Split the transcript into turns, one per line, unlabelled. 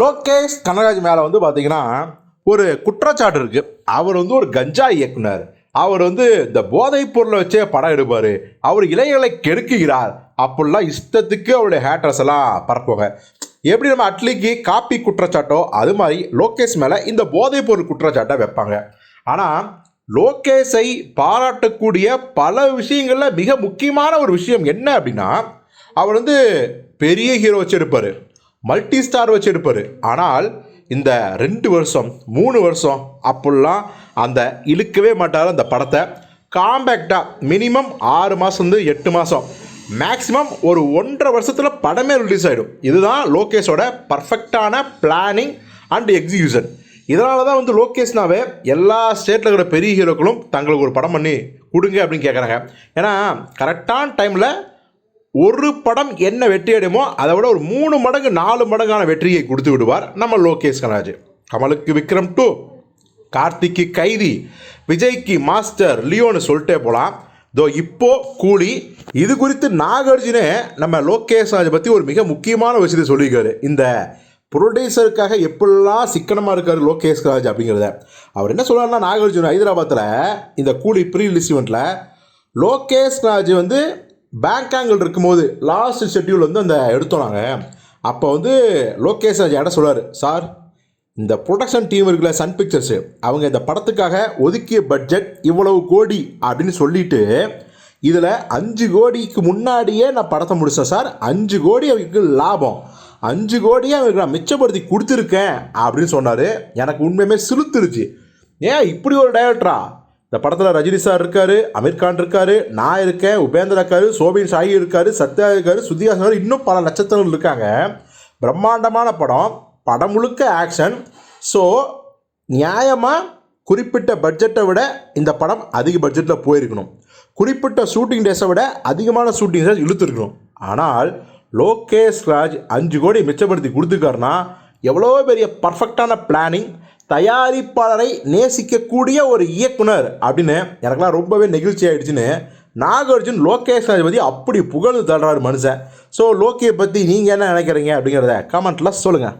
லோகேஷ் கனகராஜ் மேலே வந்து பார்த்தீங்கன்னா ஒரு குற்றச்சாட்டு இருக்குது அவர் வந்து ஒரு கஞ்சா இயக்குனர். அவர் வந்து இந்த போதைப் பொருளை வச்சே படம் எடுப்பார். அவர் இளைஞர்களை கெடுக்குகிறார். அப்படிலாம் இஷ்டத்துக்கு அவருடைய ஹேட்டர்ஸ் எல்லாம் பரப்புவாங்க. எப்படி நம்ம அட்லிக்கு காப்பி குற்றச்சாட்டோ அது மாதிரி லோகேஷ் மேலே இந்த போதைப் பொருள் குற்றச்சாட்டை வைப்பாங்க. ஆனால் லோகேஷை பாராட்டக்கூடிய பல விஷயங்களில் மிக முக்கியமான ஒரு விஷயம் என்ன அப்படின்னா அவர் வந்து பெரிய ஹீரோ வச்சு எடுப்பார். மல்டி ஸ்டார் வச்சு எடுப்பார் ஆனால் இந்த ரெண்டு வருஷம் மூணு வருஷம் அப்படிலாம் அந்த இழுக்கவே மாட்டார் அந்த படத்தை. காம்பேக்டாக மினிமம் ஆறு மாதம் எட்டு மாதம் மேக்ஸிமம் ஒரு ஒன்றரை வருஷத்தில் படமே ரிலீஸ் ஆகிடும் இதுதான் லோகேஷோட பர்ஃபெக்டான பிளானிங் அண்ட் எக்ஸிகியூஷன் இதனால தான் வந்து லோகேஷ்னாவே எல்லா ஸ்டேட்டில் இருக்கிற பெரிய ஹீரோக்களும் தங்களுக்கு ஒரு படம் பண்ணி கொடுங்க அப்படின்னு கேட்குறாங்க ஏன்னா கரெக்டான டைமில் ஒரு படம் என்ன வெற்றி அடையுமோ அதை விட ஒரு மூணு மடங்கு நாலு மடங்கான வெற்றியை கொடுத்து விடுவார் நம்ம லோகேஷ் கனராஜ். கமலுக்கு விக்ரம் டூ கார்த்திக்கு கைதி விஜய்க்கு மாஸ்டர் லியோன்னு சொல்லிட்டே போகலாம் தோ இப்போ கூலி இது குறித்து நாகார்ஜுனே நம்ம லோகேஷ் ராஜ் பற்றி ஒரு மிக முக்கியமான விஷயத்தை சொல்லியிருக்காரு. இந்த ப்ரொடியூசருக்காக எப்படிலாம் சிக்கனமாக இருக்கார் லோகேஷ் ராஜ் அப்படிங்கிறத. அவர் என்ன சொல்றாருன்னா நாகார்ஜுன் ஹைதராபாத்தில் இந்த கூலி ப்ரீ ரிலீஸ் லோகேஷ் ராஜ் வந்து பேங்காங்கில் இருக்கும்போது லாஸ்ட் ஷெட்யூல் வந்து அந்த எடுத்தோம் நாங்கள் அப்போ வந்து லோகேஷ் ராஜ் இடம் சொல்றாரு சார் இந்த ப்ரொடக்ஷன் டீம் இருக்கிற சன் பிக்சர்ஸு அவங்க இந்த படத்துக்காக ஒதுக்கிய பட்ஜெட் இவ்வளவு கோடி அப்படின்னு சொல்லிட்டு இதில் அஞ்சு கோடிக்கு முன்னாடியே நான் படத்தை முடித்தேன் சார். அஞ்சு கோடி அவருக்கு லாபம். அஞ்சு கோடியே அவருக்கு நான் மிச்சப்படுத்தி கொடுத்துருக்கேன் அப்படின்னு சொன்னார். எனக்கு உண்மையுமே சிலுத்துருச்சு ஏன் இப்படி ஒரு டைரக்டரா இந்த படத்தில் ரஜினி சார் இருக்கார் அமீர் கான் நான் இருக்கேன் உபேந்திர இருக்காரு சோபின் சாயி இருக்கார் சத்யா இருக்கார் சுத்தியாசர் இன்னும் பல நட்சத்திரங்கள் இருக்காங்க. பிரம்மாண்டமான படம் படம் முழுக்க ஆக்ஷன் ஸோ நியாயமாக குறிப்பிட்ட பட்ஜெட்டை விட இந்த படம் அதிக பட்ஜெட்டில் போயிருக்கணும். குறிப்பிட்ட ஷூட்டிங் டேஸை விட அதிகமான ஷூட்டிங் டேஸ் இழுத்துருக்கணும். ஆனால் லோகேஷ் ராஜ் அஞ்சு கோடி மிச்சப்படுத்தி கொடுத்துருக்காருன்னா எவ்வளோ பெரிய பர்ஃபெக்டான பிளானிங் தயாரிப்பாளரை நேசிக்கக்கூடிய ஒரு இயக்குனர் அப்படின்னு எனக்கெல்லாம் ரொம்பவே நெகிழ்ச்சி ஆகிடுச்சின்னு நாகார்ஜுன் லோகேஷ் ராஜ் பற்றி அப்படி புகழ்ந்து தள்ளுறாரு மனுஷன். ஸோ லோக்கியை பற்றி நீங்கள் என்ன நினைக்கிறீங்க அப்படிங்கிறத கமெண்ட்டில் சொல்லுங்கள்